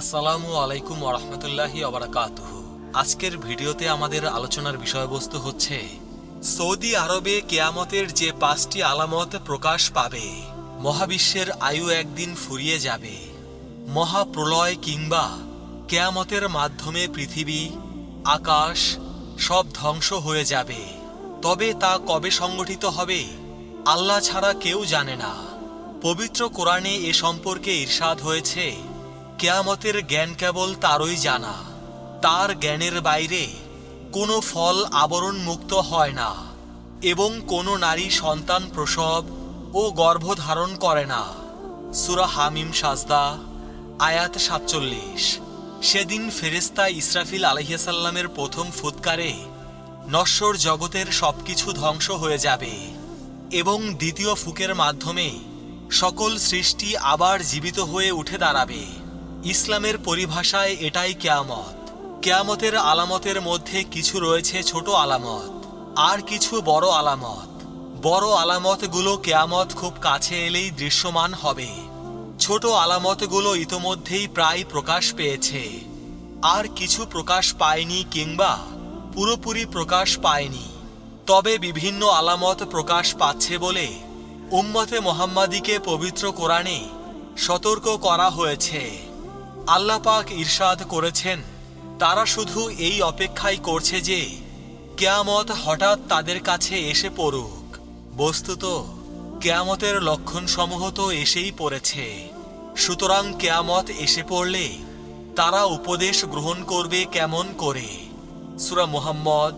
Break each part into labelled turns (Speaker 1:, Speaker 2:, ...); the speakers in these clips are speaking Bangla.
Speaker 1: আসসালামু আলাইকুম ওরহমতুল্লাহি অবরাকাতুহ আজকের ভিডিওতে আমাদের আলোচনার বিষয়বস্তু হচ্ছে, সৌদি আরবে কেয়ামতের যে পাঁচটি আলামত প্রকাশ পাবে, মহাবিশ্বের আয়ু একদিন ফুরিয়ে যাবে, মহাপ্রলয় কিংবা কেয়ামতের মাধ্যমে পৃথিবী, আকাশ সব ধ্বংস হয়ে যাবে। তবে তা কবে সংগঠিত হবে, আল্লাহ ছাড়া কেউ জানে না। পবিত্র কোরআনে এ সম্পর্কে ঈর্ষাদ হয়েছে কেয়ামতের জ্ঞান কেবল তারই জানা। তার জ্ঞানের বাইরে কোনো ফল আবরণ মুক্ত হয় না এবং কোনো নারী সন্তান প্রসব ও গর্ভধারণ করে না। সুরা হামিম সাজদা, আয়াত সাতচল্লিশ। সেদিন ফেরেস্তা ইসরাফিল আলহিয়াসাল্লামের প্রথম ফুৎকারে নশ্বর জগতের সবকিছু ধ্বংস হয়ে যাবে এবং দ্বিতীয় ফুকের মাধ্যমে সকল সৃষ্টি আবার জীবিত হয়ে উঠে দাঁড়াবে। ইসলামের পরিভাষায় এটাই কেয়ামত। কেয়ামতের আলামতের মধ্যে কিছু রয়েছে ছোট আলামত, আর কিছু বড় আলামত। বড় আলামতগুলো কেয়ামত খুব কাছে এলেই দৃশ্যমান হবে। ছোট আলামতগুলো ইতোমধ্যেই প্রায় প্রকাশ পেয়েছে। আর কিছু প্রকাশ পায়নি কিংবা পুরোপুরি প্রকাশ পায়নি। তবে বিভিন্ন আলামত প্রকাশ পাচ্ছে বলে উম্মতে মোহাম্মাদিকে পবিত্র কোরআনে সতর্ক করা হয়েছে। আল্লাহ পাক ইরশাদ করেছেন। তারা শুধু এই অপেক্ষাই করছে যে কেয়ামত হঠাৎ তাদের কাছে এসে পড়ুক। বস্তুত কেয়ামতের লক্ষণসমূহ তো এসেই পড়েছে। সুতরাং কেয়ামত এসে পড়লে তারা উপদেশ গ্রহণ করবে কেমন করে? সুরা মুহাম্মদ,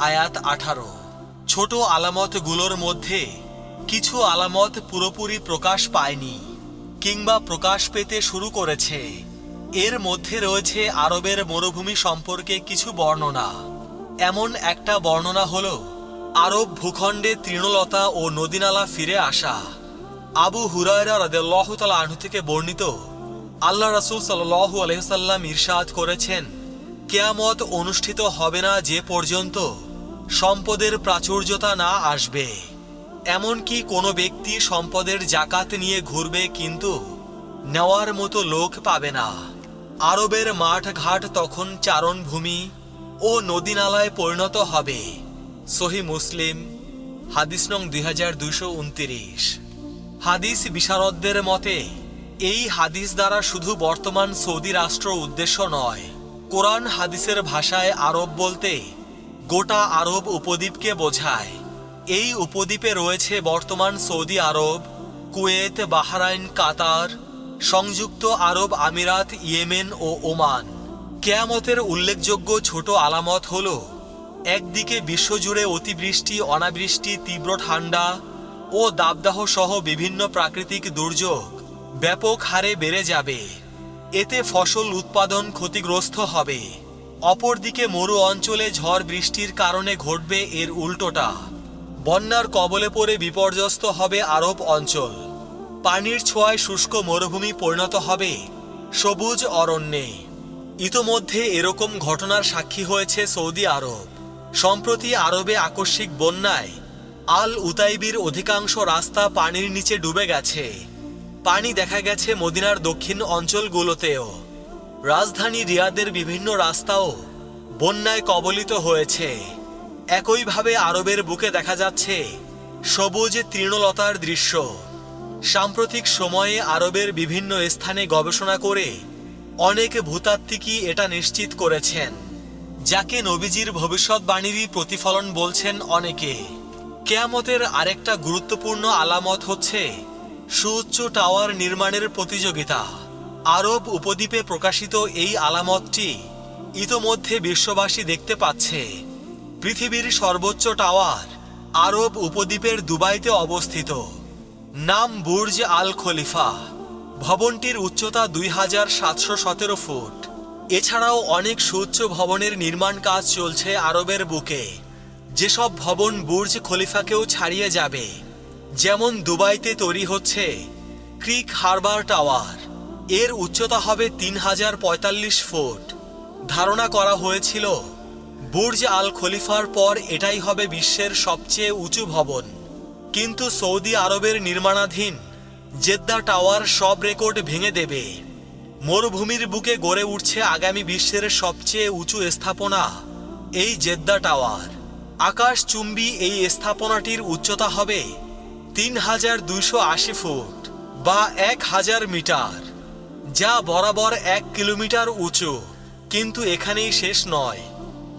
Speaker 1: আয়াত আঠারো। ছোট আলামতগুলোর মধ্যে কিছু আলামত পুরোপুরি প্রকাশ পায়নি, কিংবা প্রকাশ পেতে শুরু করেছে। এর মধ্যে রয়েছে আরবের মরুভূমি সম্পর্কে কিছু বর্ণনা। এমন একটা বর্ণনা হল, আরব ভূখণ্ডে তৃণলতা ও নদীনালা ফিরে আসা। আবু হুরায়রা তাআলা আনহু থেকে বর্ণিত, আল্লাহ রাসূল সাল্লাল্লাহু আলাইহি সাল্লাম ইরশাদ করেছেন, কেয়ামত অনুষ্ঠিত হবে না যে পর্যন্ত সম্পদের প্রাচুর্যতা না আসবে। এমনকি কোনো ব্যক্তি সম্পদের জাকাত নিয়ে ঘুরবে কিন্তু নেওয়ার মতো লোক পাবে না। আরবের মাঠ ঘাট তখন চারণভূমি ও নদীনালায় পরিণত হবে। সহি মুসলিম, হাদিস নং দুই হাদিস বিশারদদের মতে, এই হাদিস দ্বারা শুধু বর্তমান সৌদি রাষ্ট্র উদ্দেশ্য নয়, কোরআন হাদিসের ভাষায় আরব বলতে গোটা আরব উপদ্বীপকে বোঝায়। এই উপদ্বীপে রয়েছে বর্তমান Saudi Arab, Kuwait, Bahrain, Qatar সংযুক্ত আরব আমিরাত, ইয়েমেন ও ওমান। কেয়ামতের উল্লেখযোগ্য ছোট আলামত হল, একদিকে বিশ্বজুড়ে অতিবৃষ্টি, অনাবৃষ্টি, তীব্র ঠান্ডা ও দাবদাহ সহ বিভিন্ন প্রাকৃতিক দুর্যোগ ব্যাপক হারে বেড়ে যাবে। এতে ফসল উৎপাদন ক্ষতিগ্রস্ত হবে। অপরদিকে মরু অঞ্চলে ঝড় বৃষ্টির কারণে ঘটবে এর উল্টোটা। বন্যার কবলে পড়ে বিপর্যস্ত হবে আরব অঞ্চল। পানির ছোঁয়ায় শুষ্ক মরুভূমি পরিণত হবে। সবুজ অরণ্যে। ইতোমধ্যে এরকম ঘটনার সাক্ষী হয়েছে সৌদি আরব। সম্প্রতি আরবে আকস্মিক বন্যায় আল উতাইবির অধিকাংশ রাস্তা পানির নিচে ডুবে গেছে। পানি দেখা গেছে মদিনার দক্ষিণ অঞ্চলগুলোতেও। রাজধানী রিয়াদের বিভিন্ন রাস্তাও বন্যায় কবলিত হয়েছে। একইভাবে আরবের বুকে দেখা যাচ্ছে সবুজ তৃণলতার দৃশ্য। সাম্প্রতিক সময়ে আরবের বিভিন্ন স্থানে গবেষণা করে অনেক ভূতাত্ত্বিকই এটা নিশ্চিত করেছেন, যাকে নবীজির ভবিষ্যৎবাণীরই প্রতিফলন বলছেন অনেকে। কেয়ামতের আরেকটা গুরুত্বপূর্ণ আলামত হচ্ছে সুউচ্চ টাওয়ার নির্মাণের প্রতিযোগিতা। আরব উপদ্বীপে প্রকাশিত এই আলামতটি ইতোমধ্যে বিশ্ববাসী দেখতে পাচ্ছে। পৃথিবীর সর্বোচ্চ টাওয়ার আরব উপদ্বীপের দুবাইতে অবস্থিত। নাম বুর্জ আল খলিফা। ভবনটির উচ্চতা দুই হাজার সাতশো সতেরো ফুট। এছাড়াও অনেক সুউচ্চ ভবনের নির্মাণ কাজ চলছে আরবের বুকে। যেসব ভবন বুর্জ খলিফাকেও ছাড়িয়ে যাবে, যেমন দুবাইতে তৈরি হচ্ছে ক্রিক হারবার টাওয়ার। এর উচ্চতা হবে তিন হাজার পঁয়তাল্লিশ ফুট। ধারণা করা হয়েছিল, বুর্জ আল খলিফার পর এটাই হবে বিশ্বের সবচেয়ে উঁচু ভবন। কিন্তু সৌদি আরবের নির্মাণাধীন জেদ্দা টাওয়ার সব রেকর্ড ভেঙে দেবে। মরুভূমির বুকে গড়ে উঠছে আগামী বিশ্বের সবচেয়ে উঁচু স্থাপনা, এই জেদ্দা টাওয়ার। আকাশচুম্বী এই স্থাপনাটির উচ্চতা হবে তিন হাজার দুইশো আশি ফুট বা এক হাজার মিটার, যা বরাবর এক কিলোমিটার উঁচু। কিন্তু এখানেই শেষ নয়।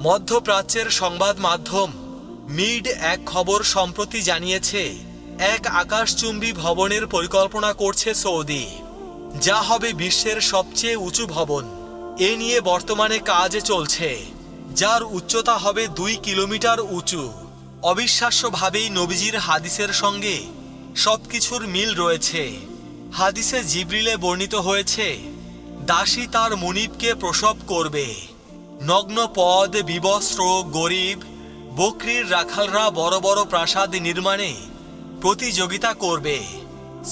Speaker 1: মধ্যপ্রাচ্যের সংবাদ মাধ্যম মিড এক খবর সম্প্রতি জানিয়েছে, এক আকাশচুম্বী ভবনের পরিকল্পনা করছে সৌদি। যা হবে বিশ্বের সবচেয়ে উঁচু ভবন। এ নিয়ে বর্তমানে কাজ চলছে, যার উচ্চতা হবে দুই কিলোমিটার উঁচু। অবিশ্বাস্যভাবেই নবীজির হাদিসের সঙ্গে সবকিছুর মিল রয়েছে। হাদিসে জিব্রিলে বর্ণিত হয়েছে, দাসী তার মুনিবকে প্রসব করবে। নগ্ন পদ, বিবস্ত্র, গরিব বকরির রাখালরা বড় বড় প্রাসাদ নির্মাণে প্রতিযোগিতা করবে।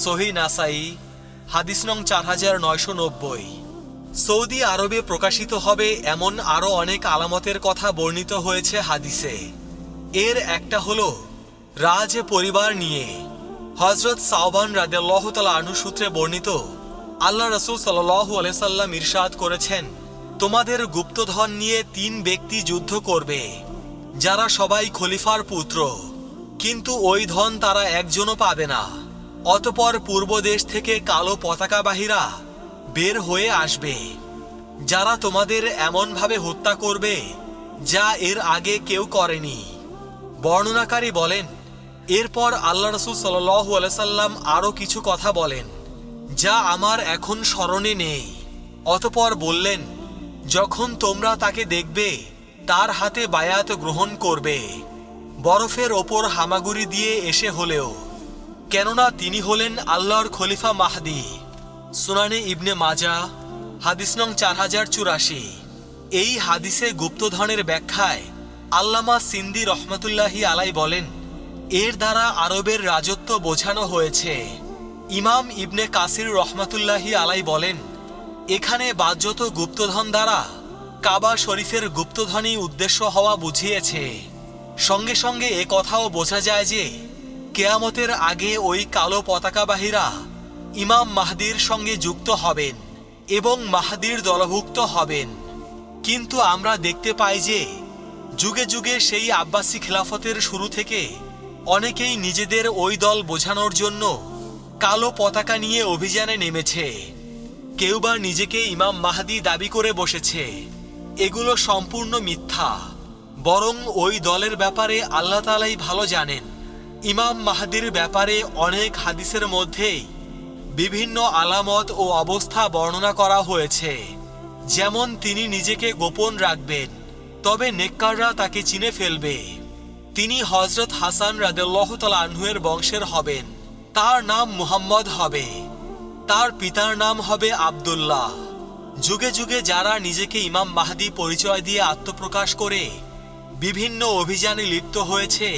Speaker 1: সহি নাসাই, হাদিস নং চার হাজার নয়শো নব্বই। সৌদি আরবে প্রকাশিত হবে এমন আরও অনেক আলামতের কথা বর্ণিত হয়েছে হাদিসে। এর একটা হলো, রাজ পরিবার নিয়ে। হজরত সাওবান রাদেল্লাহ তালা আনু সূত্রে বর্ণিত, আল্লাহ রসুল সাল্লাহ আলাইসাল্লাম ইরশাদ করেছেন, তোমাদের গুপ্তধন নিয়ে তিন ব্যক্তি যুদ্ধ করবে। যারা সবাই খলিফার পুত্র, কিন্তু ওই ধন তারা একজনও পাবে না। অতপর পূর্ব দেশ থেকে কালো পতাকাবাহীরা বের হয়ে আসবে। যারা তোমাদের এমনভাবে হত্যা করবে, যা এর আগে কেউ করেনি। বর্ণনাকারী বলেন, এরপর আল্লাহ রসুল সাল্লাহ আলাইসাল্লাম আরও কিছু কথা বলেন, যা আমার এখন স্মরণে নেই। অতপর বললেন, যখন তোমরা তাকে দেখবে তার হাতে বায়াত গ্রহণ করবে। বরফের ওপর হামাগুড়ি দিয়ে এসে হলেও, কেননা তিনি হলেন আল্লাহর খলিফা মাহদি। সুনানে ইবনে মাজা, হাদিস নং চার হাজার চুরাশি। এই হাদিসে গুপ্তধনের ব্যাখ্যায় আল্লামা সিন্দি রহমতুল্লাহি আলাই বলেন, এর দ্বারা আরবের রাজত্ব বোঝানো হয়েছে। ইমাম ইবনে কাসির রহমতুল্লাহি আলাই বলেন, এখানে বাজ্যত গুপ্তধন দ্বারা কাবা শরীফের গুপ্তধনই উদ্দেশ্য হওয়া বুঝিয়েছে। সঙ্গে সঙ্গে এ কথাও বোঝা যায় যে, কেয়ামতের আগে ওই কালো পতাকাবাহীরা ইমাম মাহদির সঙ্গে যুক্ত হবেন এবং মাহাদির দলভুক্ত হবেন। কিন্তু আমরা দেখতে পাই যে, যুগে যুগে সেই আব্বাসী খেলাফতের শুরু থেকে অনেকেই নিজেদের ওই দল বোঝানোর জন্য কালো পতাকা নিয়ে অভিযানে নেমেছে। কেউ বা নিজেকে ইমাম মাহাদি দাবি করে বসেছে। এগুলো সম্পূর্ণ মিথ্যা। বরং ওই দলের ব্যাপারে আল্লাহ তালাই ভালো জানেন। ইমাম মাহাদির ব্যাপারে অনেক হাদিসের মধ্যেই বিভিন্ন আলামত ও অবস্থা বর্ণনা করা হয়েছে। যেমন তিনি নিজেকে গোপন রাখবেন, তবে নেককাররা তাকে চিনে ফেলবে। তিনি হজরত হাসান রাদেল্লাহ আনহুয়ের বংশের হবেন। তার নাম মুহাম্মদ হবে। তার পিতার নাম হবে আব্দুল্লাহ। যুগে যুগে যারা নিজেকে ইমাম মাহাদি পরিচয় দিয়ে আত্মপ্রকাশ করে বিভিন্ন অভিযানে লিপ্ত হয়েছে,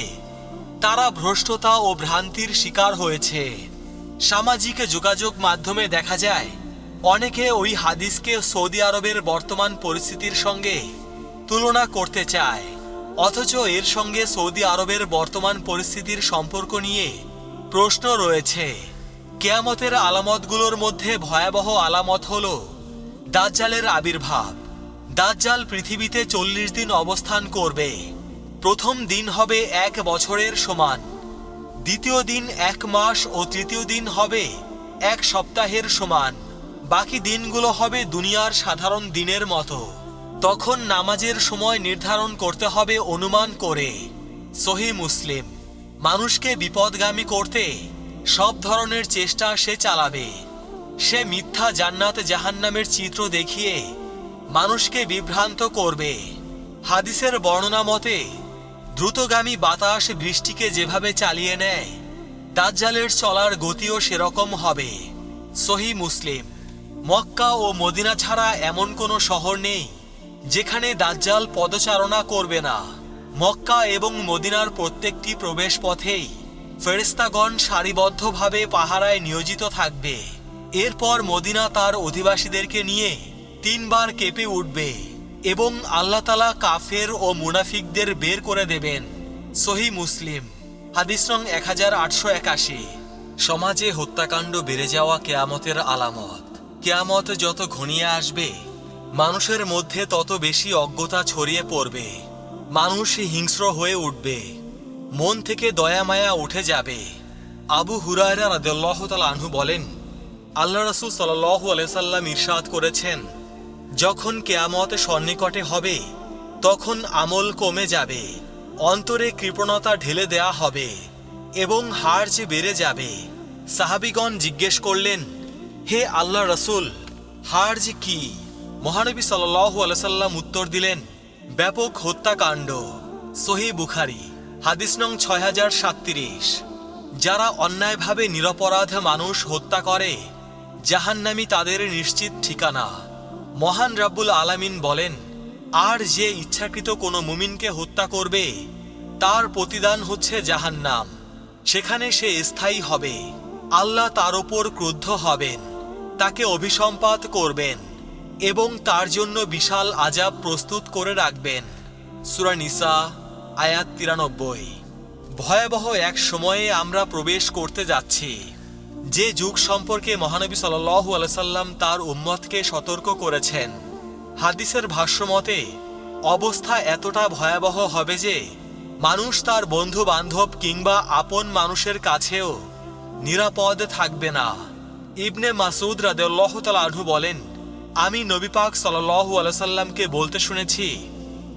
Speaker 1: তারা ভ্রষ্টতা ও ভ্রান্তির শিকার হয়েছে। সামাজিক যোগাযোগ মাধ্যমে দেখা যায়, অনেকে ওই হাদিসকে সৌদি আরবের বর্তমান পরিস্থিতির সঙ্গে তুলনা করতে চায়, অথচ এর সঙ্গে সৌদি আরবের বর্তমান পরিস্থিতির সম্পর্ক নিয়ে প্রশ্ন রয়েছে। কেয়ামতের আলামতগুলোর মধ্যে ভয়াবহ আলামত হল দাজ্জালের আবির্ভাব। দাজ্জাল পৃথিবীতে চল্লিশ দিন অবস্থান করবে। প্রথম দিন হবে এক বছরের সমান। দ্বিতীয় দিন এক মাস ও তৃতীয় দিন হবে এক সপ্তাহের সমান। বাকি দিনগুলো হবে দুনিয়ার সাধারণ দিনের মতো। তখন নামাজের সময় নির্ধারণ করতে হবে অনুমান করে। সহি মুসলিম। মানুষকে বিপদগামী করতে সব ধরনের চেষ্টা সে চালাবে। সে মিথ্যা জান্নাত জাহান্নামের চিত্র দেখিয়ে মানুষকে বিভ্রান্ত করবে। হাদিসের বর্ণনা মতে, দ্রুতগামী বাতাস বৃষ্টিকে যেভাবে চালিয়ে নেয়, দাজ্জালের চলার গতিও সেরকম হবে। সহি মুসলিম। মক্কা ও মদিনা ছাড়া এমন কোনো শহর নেই, যেখানে দাজ্জাল পদচারণা করবে না। মক্কা এবং মদিনার প্রত্যেকটি প্রবেশ পথেই ফেরেস্তাগণ সারিবদ্ধভাবে পাহারায় নিয়োজিত থাকবে। এরপর মদিনা তার অধিবাসীদেরকে নিয়ে তিনবার কেঁপে উঠবে এবং আল্লাহতালা কাফের ও মুনাফিকদের বের করে দেবেন সহি মুসলিম। হাদিস রং এক হাজার আটশো একাশি। সমাজে হত্যাকাণ্ড বেড়ে যাওয়া কেয়ামতের আলামত। কেয়ামত যত ঘনিয়ে আসবে, মানুষের মধ্যে তত বেশি অজ্ঞতা ছড়িয়ে পড়বে। মানুষ হিংস্র হয়ে উঠবে। মন থেকে দয়া মায়া উঠে যাবে। আবু হুরায়রা রাদিয়াল্লাহু তাআলা আনহু বলেন আল্লাহ রাসূল সাল্লাল্লাহু আলাইহি সাল্লাম ইরশাদ করেছেন, যখন কেয়ামত সন্নিকটে হবে, তখন আমল কমে যাবে, অন্তরে কৃপণতা ঢেলে দেয়া হবে, এবং হার যে বেড়ে যাবে। সাহাবিগণ জিজ্ঞেস করলেন, হে আল্লাহ রসুল, হার যে কি? মহানবী সাল্লাল্লাহু আলাইহি সাল্লাম উত্তর দিলেন, ব্যাপক হত্যাকাণ্ড। সহি বুখারি, হাদিস নং ছয় যারা অন্যায়ভাবে নিরপরাধ মানুষ হত্যা করে জাহান্নামি তাদের নিশ্চিত ঠিকানা। মহান রাব্বুল আলামিন বলেন, আর যে ইচ্ছাকৃত কোনো মুমিনকে হত্যা করবে, তার প্রতিদান হচ্ছে জাহান্নাম। সেখানে সে স্থায়ী হবে। আল্লাহ তার ওপর ক্রুদ্ধ হবেন, তাকে অভিসম্পাত করবেন এবং তার জন্য বিশাল আজাব প্রস্তুত করে রাখবেন। সুরা নিসা, আয়াত তিরানব্বই। ভয়াবহ এক সময়ে আমরা প্রবেশ করতে যাচ্ছি। যে যুগ সম্পর্কে মহানবী সাল্লাল্লাহু আলাইহি সাল্লাম তার উম্মতকে সতর্ক করেছেন, হাদিসের ভাষ্যমতে অবস্থা এতটা ভয়াবহ হবে যে মানুষ তার বন্ধু বান্ধব কিংবা আপন মানুষের কাছেও নিরাপদ থাকবে না। ইবনে মাসুদ রাদিয়াল্লাহু তাআলা আনহু বলেন, আমি নবী পাক সাল্লাল্লাহু আলাইহি বলতে শুনেছি,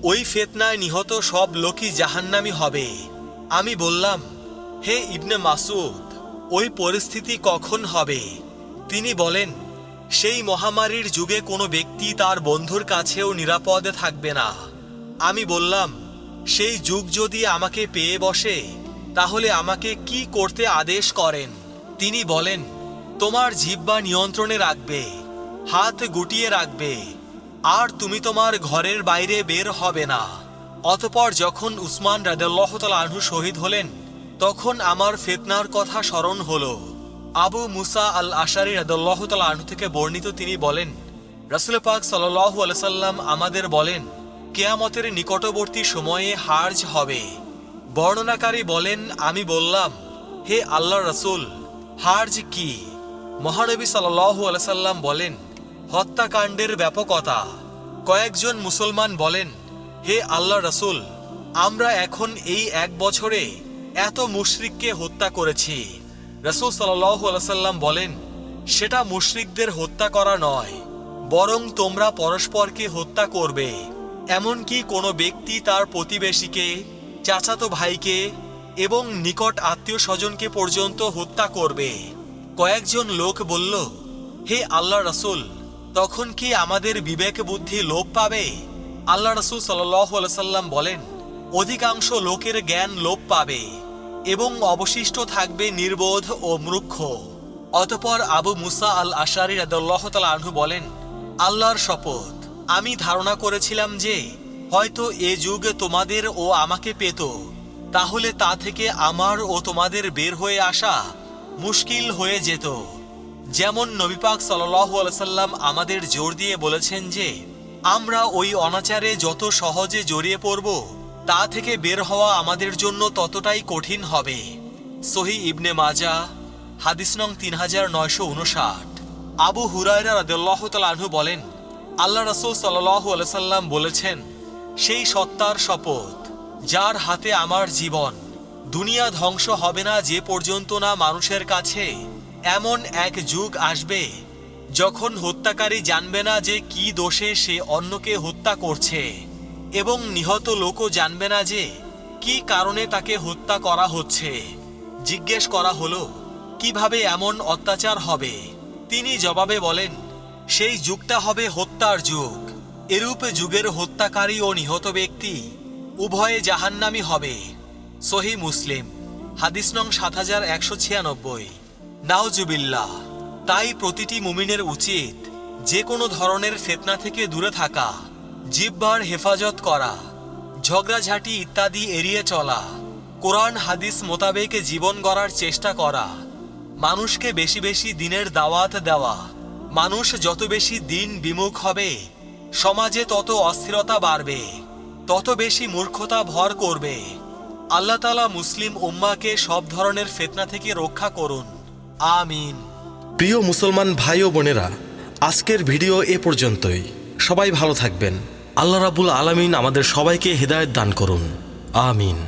Speaker 1: ওই ফেতনায় নিহত সব লোকই জাহান্নামি হবে। আমি বললাম, হে ইবনে মাসুদ ওই পরিস্থিতি কখন হবে? তিনি বলেন, সেই মহামারীর যুগে কোনো ব্যক্তি তার বন্ধুর কাছেও নিরাপদে থাকবে না। আমি বললাম, সেই যুগ যদি আমাকে পেয়ে বসে, তাহলে আমাকে কি করতে আদেশ করেন? তিনি বলেন, তোমার জিহ্বা নিয়ন্ত্রণে রাখবে, হাত গুটিয়ে রাখবে, আর তুমি তোমার ঘরের বাইরে বের হবে না। অতপর যখন উসমান রাদাল্লাহ আনহু শহীদ হলেন তখন আমার ফেতনার কথা স্মরণ হলো। আবু মুসা আল আশারি রাদাল্লাহ আনহু থেকে বর্ণিত তিনি বলেন, রাসুল পাক সাল্লাহ আলসাল্লাম আমাদের বলেন, কেয়ামতের নিকটবর্তী সময়ে হার্জ হবে। বর্ণনাকারী বলেন, আমি বললাম, হে আল্লাহ রসুল, হার্জ কি? মহানবী সাল্লাল্লাহু আলাইহি সাল্লাম বলেন, হত্যাকাণ্ডের ব্যাপকতা। কয়েকজন মুসলমান বলেন, হে আল্লাহ রসুল, আমরা এখন এই এক বছরে এত মুশরিককে হত্যা করেছি। রসুল সাল্লাম বলেন, সেটা মুশরিকদের হত্যা করা নয়, বরং তোমরা পরস্পরকে হত্যা করবে। এমনকি কোনো ব্যক্তি তার প্রতিবেশীকে, চাচাতো ভাইকে এবং নিকট আত্মীয় স্বজনকে পর্যন্ত হত্যা করবে। কয়েকজন লোক বলল, হে আল্লাহ রসুল, তখন কি আমাদের বিবেক বুদ্ধি লোপ পাবে? আল্লাহ রসুল সাল্লাম বলেন অধিকাংশ লোকের জ্ঞান লোপ পাবে এবং অবশিষ্ট থাকবে নির্বোধ ও মূর্খ। অতপর আবু মুসা আল আশারি রাদুল্লাহ আনহু বলেন, আল্লাহর শপথ। আমি ধারণা করেছিলাম যে, হয়তো এ যুগ তোমাদের ও আমাকে পেত। তাহলে তা থেকে আমার ও তোমাদের বের হয়ে আসা মুশকিল হয়ে যেত। যেমন নবীপাক সাল্লাম আমাদের জোর দিয়ে বলেছেন যে, আমরা ওই অনাচারে যত সহজে জড়িয়ে পড়ব তা থেকে বের হওয়া আমাদের জন্য ততটাই কঠিন হবে। সহি ইবনে মাজা, হাদিস নং তিন হাজার নয়শো উনষাট আবু হুরায়রা রাদিয়াল্লাহু তাআলা বলেন, আল্লাহ রাসূল সাল্লাল্লাহু আলাইহি সাল্লাম বলেছেন, সেই সত্তার শপথ, যার হাতে আমার জীবন, দুনিয়া ধ্বংস হবে না যে পর্যন্ত না মানুষের কাছে এমন এক যুগ আসবে, যখন হত্যাকারী জানবে না যে কি দোষে সে অন্যকে হত্যা করছে। এবং নিহত লোকও জানবে না যে কি কারণে তাকে হত্যা করা হচ্ছে। জিজ্ঞেস করা হলো, কীভাবে এমন অত্যাচার হবে? তিনি জবাবে বলেন, সেই যুগটা হবে হত্যার যুগ। এরূপ যুগের হত্যাকারী ও নিহত ব্যক্তি উভয়ে জাহান্নামি হবে। সহি মুসলিম, হাদিস নং সাত হাজার একশো ছিয়ানব্বই। নাওজুবিল্লাহ তাই প্রতিটি মুমিনের উচিত যে কোনো ধরনের ফেতনা থেকে দূরে থাকা। জিব্বার হেফাজত করা, ঝগড়াঝাঁটি ইত্যাদি এড়িয়ে চলা, কোরআন হাদিস মোতাবেক জীবন গড়ার চেষ্টা করা, মানুষকে বেশি বেশি দিনের দাওয়াত দেওয়া, মানুষ যত বেশি দিন বিমুখ হবে, সমাজে তত অস্থিরতা বাড়বে, তত বেশি মূর্খতা ভর করবে। আল্লাহ তালা মুসলিম উম্মাকে সব ধরনের ফেতনা থেকে রক্ষা করুন। আমিন।
Speaker 2: প্রিয় মুসলমান ভাই ও বোনেরা, আজকের ভিডিও এ পর্যন্তই। সবাই ভালো থাকবেন। আল্লাহ রাবুল আলমিন আমাদের সবাইকে হৃদায়ত দান করুন। আমিন।